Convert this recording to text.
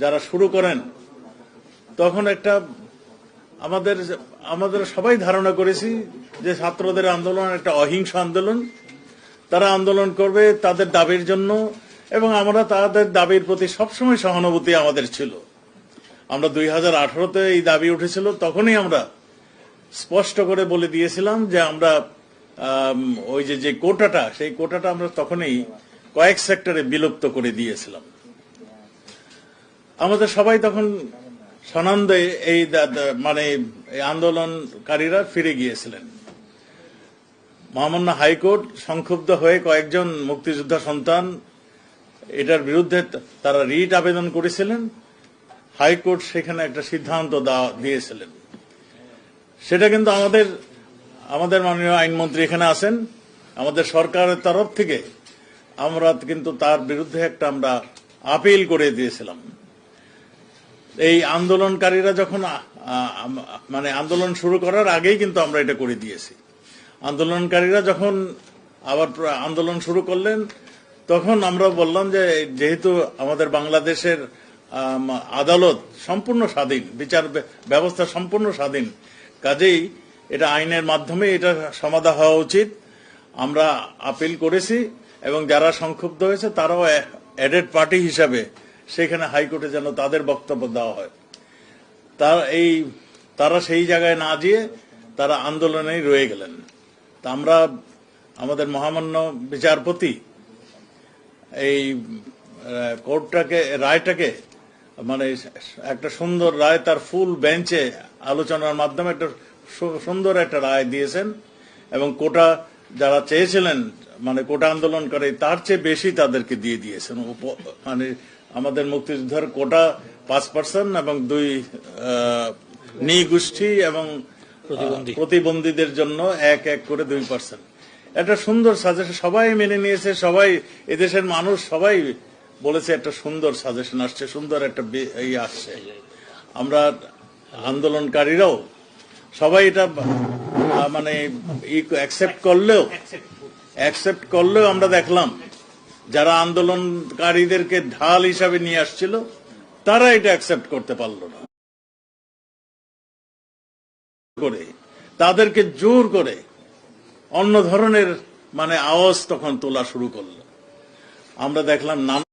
যারা শুরু করেন, তখন একটা আমাদের আমাদের সবাই ধারণা করেছি যে ছাত্রদের আন্দোলন একটা অহিংস আন্দোলন। তারা আন্দোলন করবে তাদের দাবির জন্য এবং আমরা তাদের দাবির প্রতি সবসময় সহানুভূতি আমাদের ছিল। আমরা দুই হাজার আঠারোতে এই দাবি উঠেছিল, তখনই আমরা স্পষ্ট করে বলে দিয়েছিলাম যে আমরা ওই যে যে কোটাটা, সেই কোটাটা আমরা তখনই কয়েক সেক্টরে বিলুপ্ত করে দিয়েছিলাম। আমাদের সবাই তখন সনন্দে এই মানে আন্দোলনকারীরা ফিরে গিয়েছিলেন। মহামান্য হাইকোর্ট সংক্ষুব্ধ হয়ে কয়েকজন মুক্তিযোদ্ধা সন্তান, এটার বিরুদ্ধে তারা রিট আবেদন করেছিলেন। হাইকোর্ট সেখানে একটা সিদ্ধান্ত দিয়েছিলেন। সেটা কিন্তু আমাদের আমাদের মাননীয় আইনমন্ত্রী এখানে আছেন। আমাদের সরকারের তরফ থেকে আমরা কিন্তু তার বিরুদ্ধে একটা আমরা আপিল করে দিয়েছিলাম। এই আন্দোলনকারীরা যখন মানে আন্দোলন শুরু করার আগেই কিন্তু আমরা এটা করে দিয়েছি। আন্দোলনকারীরা যখন আবার আন্দোলন শুরু করলেন, তখন আমরা বললাম যে যেহেতু আমাদের বাংলাদেশের আদালত সম্পূর্ণ স্বাধীন, বিচার ব্যবস্থা সম্পূর্ণ স্বাধীন, কাজেই এটা আইনের মাধ্যমে এটা সমাধা হওয়া উচিত। আমরা আপিল করেছি এবং যারা সংক্ষুব্ধ হয়েছে তারাও অ্যাডেড পার্টি হিসাবে সেখানে হাইকোর্টে যেন তাদের বক্তব্য দেওয়া হয়। তার এই, তারা সেই জায়গায় না গিয়ে তারা আন্দোলনেই রয়ে গেলেন। তা আমরা, আমাদের মহামান্য বিচারপতি এই কোর্টটাকে, রায়টাকে মানে একটা সুন্দর রায় তার ফুল বেঞ্চে আলোচনার মাধ্যমে একটা সুন্দর একটা রায় দিয়েছেন এবং কোটা যারা চেয়েছিলেন মানে কোটা আন্দোলন করে, তার চেয়ে বেশি তাদেরকে দিয়ে দিয়েছেন। মানে আমাদের মুক্তিযুদ্ধের কোটা পাঁচ পার্সেন্ট এবং দুই নৃগোষ্ঠী এবং প্রতিবন্ধীদের জন্য এক এক করে দুই পার্সেন্ট। একটা সুন্দর সাজেশন সবাই মেনে নিয়েছে সবাই এদেশের মানুষ সবাই বলেছে একটা সুন্দর সাজেশন আসছে সুন্দর একটা বে- ইয়ে আসছে। আমরা আন্দোলনকারীরাও সবাই এটা মানে অ্যাকসেপ্ট করলেও অ্যাকসেপ্ট করলেও আমরা দেখলাম যারা আন্দোলনকারীদেরকে ঢাল হিসাবে নিয়ে আসছিল, তারা এটা অ্যাকসেপ্ট করতে পারল না। করে, তাদেরকে জোর করে অন্য ধরনের মানে আওয়াজ তখন তোলা শুরু করল। আমরা দেখলাম নানা